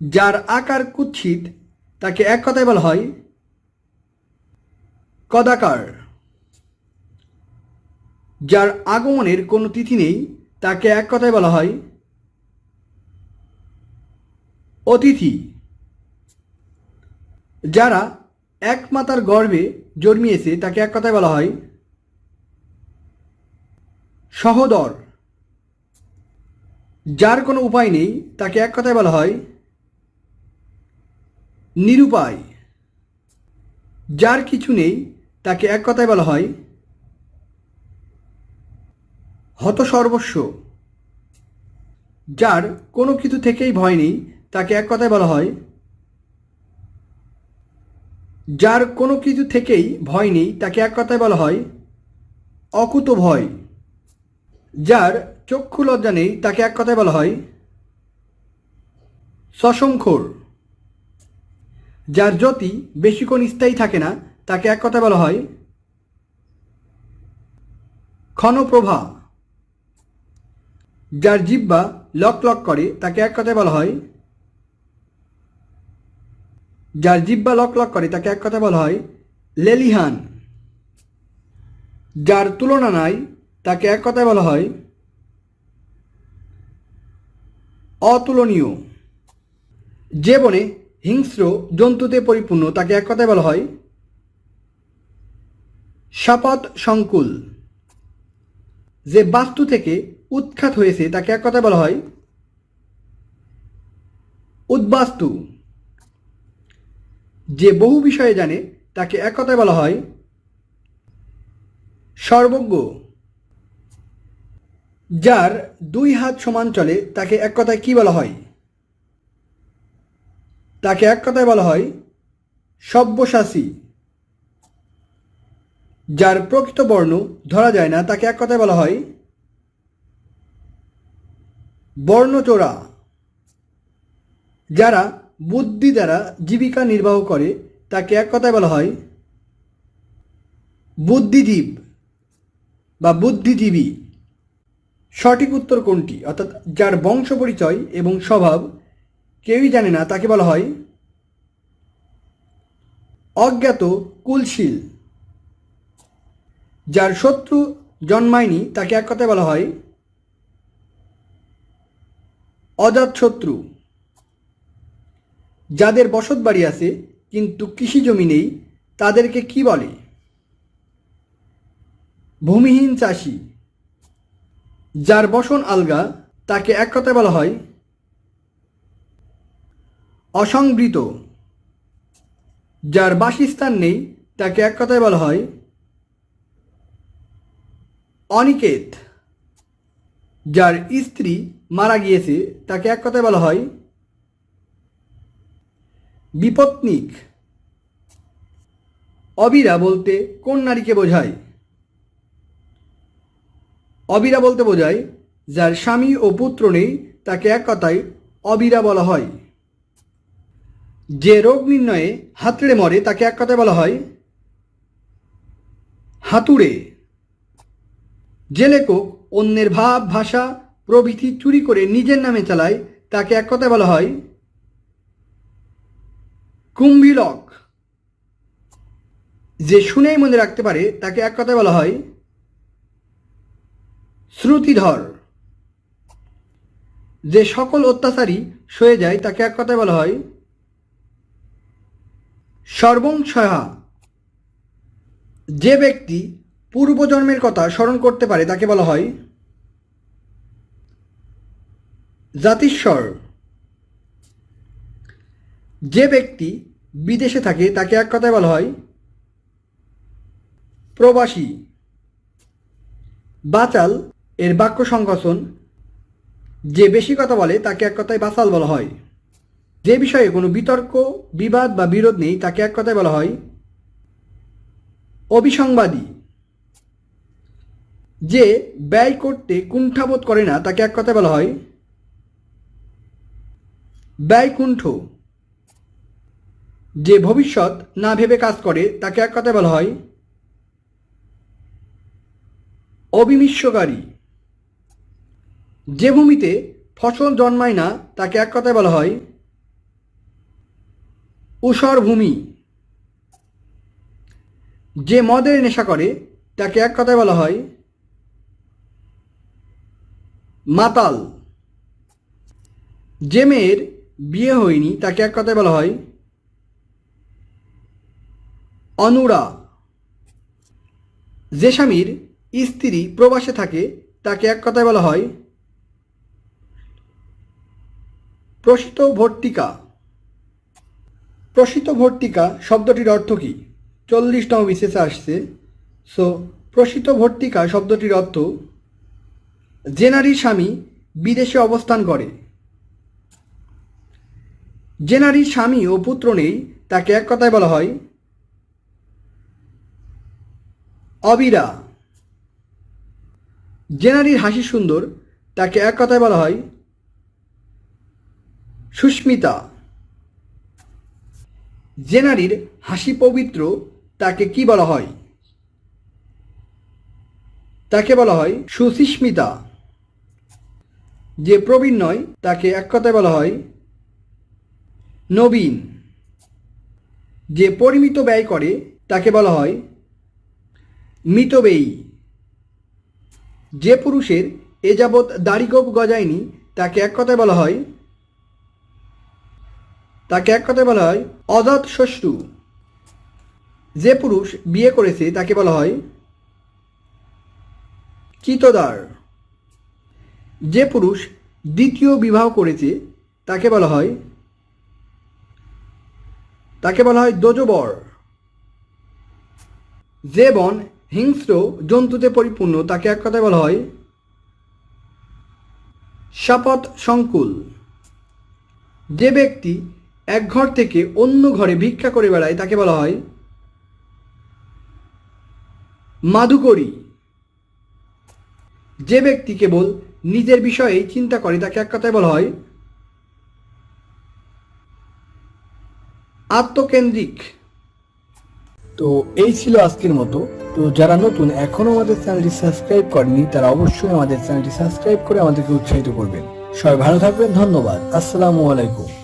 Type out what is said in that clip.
যার আকার কুৎসিত, তাকে এক কথায় বলা হয় কদাকার। যার আগমনের কোনো তিথি নেই, তাকে এক কথায় বলা হয় অতিথি। যারা এক মাতার গর্ভে জন্মিয়েছে, তাকে এক কথায় বলা হয় সহদর। যার কোনো উপায় নেই, তাকে এক কথায় বলা হয় নিরুপায়। যার কিছু নেই, তাকে এক কথায় বলা হয় হতসর্বস্ব। যার কোনো কিছু থেকেই ভয় নেই, তাকে এক কথায় বলা হয় যার কোনো কিছু থেকেই ভয় নেই, তাকে এক কথায় বলা হয় অকুত ভয় যার চক্ষু লজ্জা নেই, তাকে এক কথায় বলা হয় সশঙ্খর। যার জ্যোতি বেশিক্ষণ স্থায়ী থাকে না, তাকে এক কথায় বলা হয় ক্ষণপ্রভা। যার জিব্বা লক লক করে, তাকে এক কথায় বলা হয় যার জিব্বা লক লক করে, তাকে এক কথায় বলা হয় লেলিহান। যার তুলনা নাই, তাকে এক কথায় বলা হয় অতুলনীয়। যে বনে হিংস্র জন্তুতে পরিপূর্ণ, তাকে এক কথায় বলা হয় শপথ সংকুল। যে বাস্তু থেকে উৎখাত হয়েছে, তাকে এক কথায় বলা হয় উদ্বাস্তু। যে বহু বিষয়ে জানে, তাকে এক কথায় বলা হয় সর্বজ্ঞ। যার দুই হাত সমান চলে, তাকে এক কথায় কি বলা হয়? তাকে এক কথায় বলা হয় সব্যসাচী। যার প্রকৃত বর্ণ ধরা যায় না, তাকে এক কথায় বলা হয় বর্ণচোরা। যারা বুদ্ধি দ্বারা জীবিকা নির্বাহ করে, তাকে এক কথায় বলা হয় বুদ্ধিজীব বা বুদ্ধিজীবী। সঠিক উত্তর কোনটি? অর্থাৎ যার বংশ পরিচয় এবং স্বভাব কেউই জানে না, তাকে বলা হয় অজ্ঞাত কুলশীল। যার শত্রু জন্মায়নি, তাকে এক কথায় বলা হয় অজাত শত্রু। যাদের বসত বাড়ি আছে, কিন্তু কৃষি জমি নেই, তাদেরকে কি বলে? ভূমিহীন চাষি। যার বসন আলগা, তাকে এক কথায় বলা হয় অসংবৃত যার বাসস্থান নেই, তাকে এক কথায় বলা হয় অনিকেত। যার স্ত্রী মারা গিয়েছে, তাকে এক কথায় বলা হয় বিপত্নিক। অবিরা বলতে কোন নারীকে বোঝায়? অবিরা বলতে বোঝায়, যার স্বামী ও পুত্র নেই, তাকে এক কথায় অবিরা বলা হয়। যে রোগ নির্ণয়ে হাতড়ে মরে, তাকে এক কথায় বলা হয় হাতুড়ে। যে লেখক অন্যের ভাব, ভাষা, প্রভৃতি চুরি করে নিজের নামে চালায়, তাকে এক কথায় বলা হয় কুম্ভীরক। যে শুনেই মনে রাখতে পারে, তাকে এক কথায় বলা হয় শ্রুতিধর। যে সকল অত্যাচারী সয়ে যায়, তাকে এক কথায় বলা হয় সর্বংসহা যে ব্যক্তি পূর্বজন্মের কথা স্মরণ করতে পারে, তাকে বলা হয় জাতিস্বর। যে ব্যক্তি বিদেশে থাকে, তাকে এক কথায় বলা হয় প্রবাসী। বাচাল এর বাক্য সংকোচন, যে বেশি কথা বলে, তাকে এক কথায় বাচাল বলা হয়। যে বিষয়ে কোনো বিতর্ক, বিবাদ বা বিরোধ নেই, তাকে এক কথায় বলা হয় অবিসংবাদী। যে ব্যয় করতে কুণ্ঠাবোধ করে না, তাকে এক কথায় বলা হয় ব্যয়কুণ্ঠ। যে ভবিষ্যৎ না ভেবে কাজ করে, তাকে এক কথায় বলা হয় অবিমিশ্বকারী যে ভূমিতে ফসল জন্মায় না, তাকে এক কথায় বলা হয় ঊষর ভূমি যে মদের নেশা করে, তাকে এক কথায় বলা হয় মাতাল। যে মেয়ের বিয়ে হয়নি, তাকে এক কথায় বলা হয় অনুরা। যে স্বামীর স্ত্রী প্রবাসে থাকে, তাকে এক কথায় বলা হয় প্রসিত ভর্তিকা প্রসিত ভর্তিকা শব্দটির অর্থ কী? চল্লিশতম বিশেষে আসছে। সো প্রসিত ভর্তিকা শব্দটির অর্থ যে নারীর স্বামী বিদেশে অবস্থান করে। যে নারীর স্বামী ও পুত্র নেই, তাকে এক কথায় বলা হয়, অবিরা। যে নারীর হাসি সুন্দর, তাকে এক কথায় বলা হয়, সুস্মিতা। যে নারীর হাসি পবিত্র তাকে কি বলা হয়? তাকে বলা হয় সুসিস্মিতা। যে প্রবীণ নয়, তাকে এক কথায় বলা হয় নবীন। যে পরিমিত ব্যয় করে, তাকে বলা হয় মিতব্যয়ী। যে পুরুষের এ যাবৎ দাড়িগোপ গজায়নি, তাকে এক কথায় বলা হয় তাকে এক কথায় বলা হয় অজাত শ্বশ্রু যে পুরুষ বিয়ে করেছে তাকে বলা হয় চিতদার যে পুরুষ দ্বিতীয় বিবাহ করেছে তাকে বলা হয় তাকে বলা হয় দোজবর। যে বন হিংস্র জন্তুতে পরিপূর্ণ তাকে এক কথায় বলা হয় শপথ সংকুল। যে ব্যক্তি এক ঘর থেকে অন্য ঘরে ভিক্ষা করে বেড়ায়, তাকে বলা হয় মাধুকরী যে ব্যক্তি কেবল নিজের বিষয়েই চিন্তা করে, তাকে এক কথায় বলা হয় আত্মকেন্দ্রিক। তো এই ছিল আজকের মতো। তো যারা নতুন এখনও আমাদের চ্যানেলটি সাবস্ক্রাইব করেনি তারা অবশ্যই আমাদের চ্যানেলটি সাবস্ক্রাইব করে আমাদেরকে উৎসাহিত করবেন। সবাই ভালো থাকবেন, ধন্যবাদ। আসসালামু আলাইকুম।